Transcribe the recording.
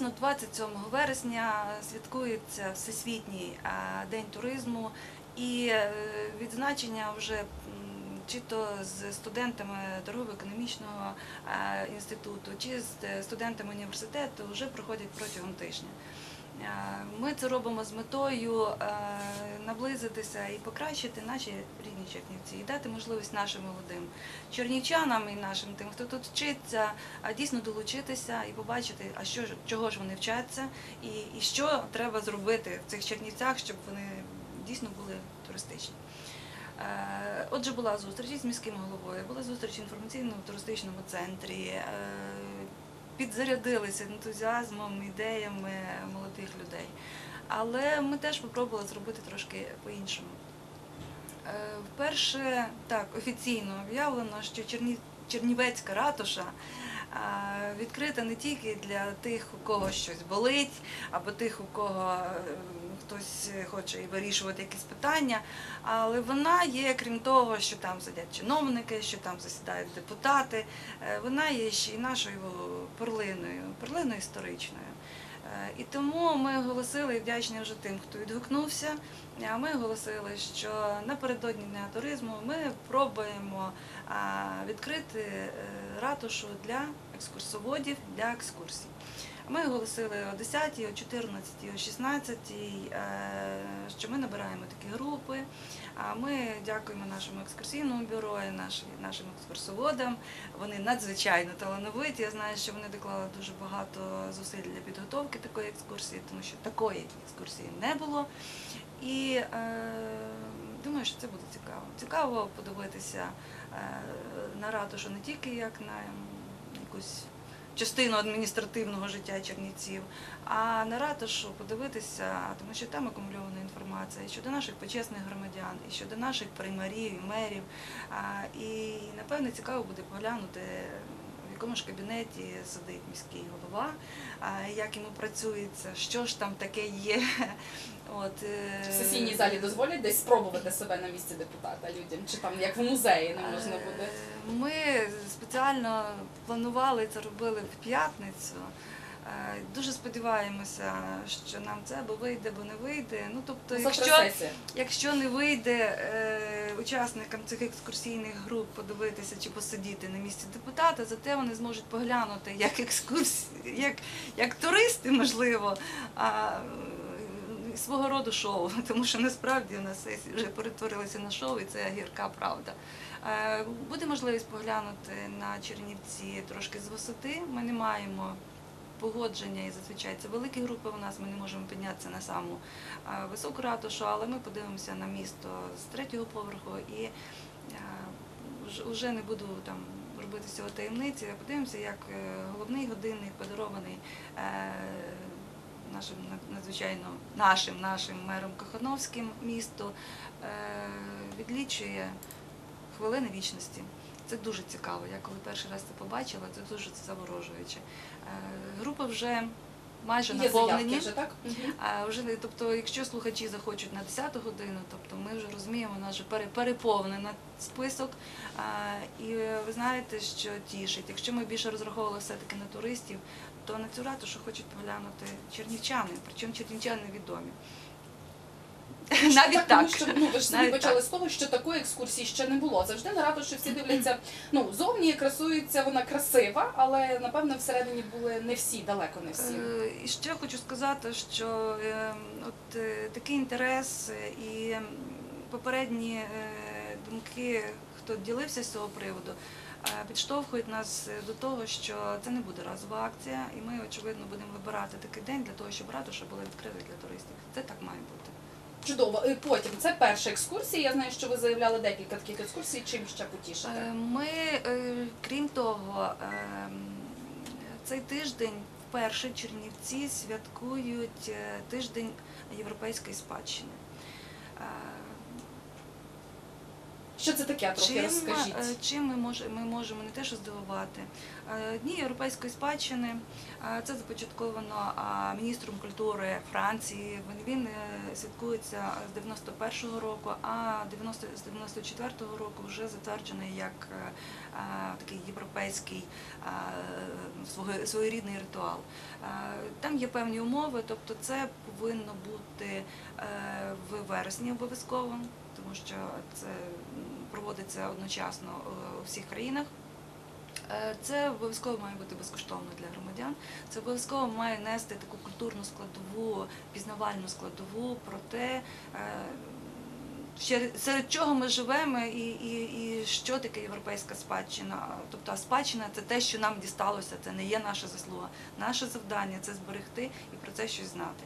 Дійсно, 27 вересня святкується Всесвітній день туризму і е, відзначення вже чи то з студентами торгово-економічного інституту, чи з е, студентами університету вже проходять протягом тижня. Е, Ми це робимо з метою е, наблизитися і покращити наші рідні Чернівці, і дати можливість нашим молодим чернівчанам і нашим тим, хто тут вчиться, дійсно долучитися і побачити, а що чого ж вони вчаться, і, і що треба зробити в цих чернівцях, щоб вони дійсно були туристичні. Е, Отже, була зустріч з міським головою, була зустріч в інформаційному туристичному центрі. Підзарядилися ентузіазмом, ідеями молодих людей. Але ми теж спробували зробити трошки по-іншому. Е, Вперше так офіційно об'явлено, що Черні... Чернівецька ратуша відкрита не тільки для тих, у кого щось болить, або тих, у кого е, хтось хоче і вирішувати якісь питання, але вона є, крім того, що там сидять чиновники, що там засідають депутати, е, вона є ще й нашою перлиною, перлиною історичною. Е, І тому ми оголосили і вдячні вже тим, хто відгукнувся. А ми оголосили, що напередодні дня туризму ми пробуємо відкрити е, ратушу для екскурсоводів для екскурсій. Ми оголосили о 10, о 14, о 16, е, що ми набираємо такі групи. Ми дякуємо нашому екскурсійному бюро і нашим екскурсоводам. Вони надзвичайно талановиті. Я знаю, що вони доклали дуже багато зусиль для підготовки такої екскурсії, тому що такої екскурсії не було. І е, думаю, що це буде цікаво. Цікаво подивитися е, на ратушу не тільки як на якусь частину адміністративного життя Чернівців, а на ратушу подивитися, тому що там акумульована інформація і щодо наших почесних громадян, і щодо наших приймарів, і мерів. І напевне цікаво буде поглянути. В якому ж кабінеті сидить міський голова, як йому працюється, що ж там таке є. От, е, В сесійній залі дозволять десь спробувати себе на місці депутата людям, чи там як в музеї не можна буде. Е, Ми спеціально планували це робили в п'ятницю. Е, Дуже сподіваємося, що нам це або вийде, або не вийде. Ну тобто, якщо, якщо не вийде е, учасникам цих екскурсійних груп подивитися чи посидіти на місці депутата, зате вони зможуть поглянути як екскурсії, як, як туристи, можливо. А, свого роду шоу, тому що насправді у нас сесії вже перетворилися на шоу, і це гірка правда. Е, Буде можливість поглянути на Чернівці трошки з висоти. Ми не маємо погодження і зазвичай це великі групи у нас. Ми не можемо піднятися на саму е, високу ратушу, але ми подивимося на місто з третього поверху і е, вже- не буду там робити цього таємниці. а Подивимося, як головний годинник подарований нашим над- надзвичайно нашим нашим мером Кохановським місту е, відлічує хвилини вічності. Це дуже цікаво. Я коли перший раз це побачила, це дуже заворожуюче. Е, Група вже майже Є наповнені. заявки вже, так? А вже не- тобто, якщо слухачі захочуть на 10 годину, тобто ми вже розуміємо, у нас вже пере- переповнений список. А, і е, ви знаєте, що тішить. Якщо ми більше розраховували все-таки на туристів, то на цю ратушу хочуть поглянути чернівчани, причому чернівчани відомі. Навіть тому так. що ну ви ж самі почали з того, що такої екскурсії ще не було. Завжди на ратуші всі дивляться. Ну зовні красується вона красива, але напевно всередині були не всі, далеко не всі. Е, І ще хочу сказати, що е, от е, такий інтерес е, і попередні е, думки, хто ділився з цього приводу, підштовхують нас до того, що це не буде разова акція, і ми, очевидно, будемо вибирати такий день для того, щоб ратуша була відкрита для туристів. Це так має бути. Чудово. І потім це перша екскурсія. Я знаю, що ви заявляли декілька таких екскурсій. Чим ще Е, потішити? Ми, е, крім того, е, цей тиждень вперше Чернівці святкують е, тиждень європейської спадщини. Е, Що це таке? Трохи Чим, розкажіть. е, чим ми, мож, ми можемо не те, що здивувати? Е, Дні європейської спадщини е, це започатковано міністром культури Франції. Він, святкується з 91-го року, а 90, з 94-го року вже затверджений як такий європейський своєрідний ритуал. Там є певні умови, тобто це повинно бути в вересні обов'язково, тому що це проводиться одночасно е, у всіх країнах. Е, Це обов'язково має бути безкоштовно для громадян. Це обов'язково має нести таку культурну складову, пізнавальну складову про те, е, серед чого ми живемо і, і, і що таке європейська спадщина. Тобто спадщина це те, що нам дісталося, це не є наша заслуга. Наше завдання це зберегти і про це щось знати.